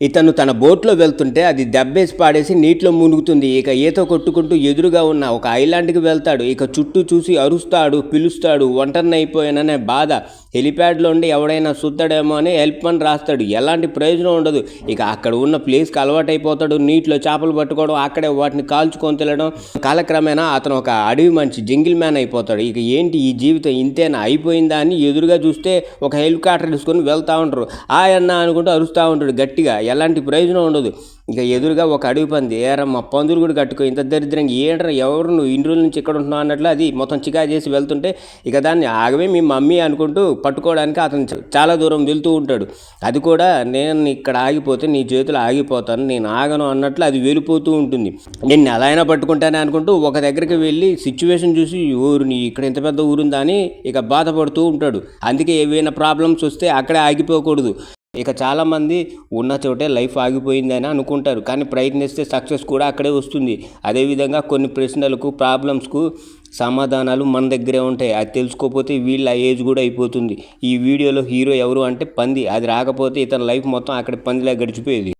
ఇతను తన బోట్లో వెళ్తుంటే అది దెబ్బేసి పాడేసి నీటిలో మునుగుతుంది. ఇక ఈత కొట్టుకుంటూ ఎదురుగా ఉన్న ఒక ఐలాండ్కి వెళ్తాడు. ఇక చుట్టూ చూసి అరుస్తాడు పిలుస్తాడు ఒంటరిని అయిపోయాననే బాధ హెలిప్యాడ్లో ఉండి ఎవడైనా సుత్తాడేమో అని హెల్ప్ అని రాస్తాడు. ఎలాంటి ప్రయోజనం ఉండదు. ఇక అక్కడ ఉన్న ప్లేస్కి అలవాటైపోతాడు. నీటిలో చేపలు పట్టుకోవడం అక్కడే వాటిని కాల్చుకొని తినడం. కాలక్రమేణా అతను ఒక అడవి మనిషి జంగిల్ మ్యాన్ అయిపోతాడు. ఇక ఏంటి ఈ జీవితం? ఇంతేనా? అయిపోయిందా అని ఎదురుగా చూస్తే ఒక హెలికాప్టర్ తీసుకొని వెళ్తూ ఉంటారు. ఆ అనుకుంటూ అరుస్తూ ఉంటాడు గట్టిగా. ఎలాంటి ప్రయోజనం ఉండదు. ఇక ఎదురుగా ఒక అడవి పంది ఏరమ్మ పందులు కూడా కట్టుకో ఇంత దరిద్రంగా ఏంట్రా ఎవరు నువ్వు ఇన్ని రోజుల నుంచి ఇక్కడ ఉంటున్నావు అన్నట్లు అది మొత్తం చికా చేసి వెళ్తుంటే ఇక దాన్ని ఆగమే మీ మమ్మీ అనుకుంటూ పట్టుకోవడానికి అతను చాలా దూరం వెళ్తూ ఉంటాడు. అది కూడా నేను ఇక్కడ ఆగిపోతే నీ చేతులు ఆగిపోతాను నేను ఆగను అన్నట్లు అది వెళ్ళిపోతూ ఉంటుంది. నేను ఎలా అయినా పట్టుకుంటానే అనుకుంటూ ఒక దగ్గరికి వెళ్ళి సిచ్యువేషన్ చూసి ఊరు నీ ఇక్కడ ఇంత పెద్ద ఊరుందా అని ఇక బాధపడుతూ ఉంటాడు. అందుకే ఏవైనా ప్రాబ్లమ్స్ వస్తే అక్కడే ఆగిపోకూడదు. ఇక చాలామంది ఉన్న చోటే లైఫ్ ఆగిపోయింది అని అనుకుంటారు. కానీ ప్రయత్నిస్తే సక్సెస్ కూడా అక్కడే వస్తుంది. అదేవిధంగా కొన్ని ప్రశ్నలకు ప్రాబ్లమ్స్కు సమాధానాలు మన దగ్గరే ఉంటాయి. అది తెలుసుకోకపోతే వీళ్ళ ఏజ్ కూడా అయిపోతుంది. ఈ వీడియోలో హీరో ఎవరు అంటే పంది. అది రాకపోతే ఇతని లైఫ్ మొత్తం అక్కడ పందిలా గడిచిపోయేది.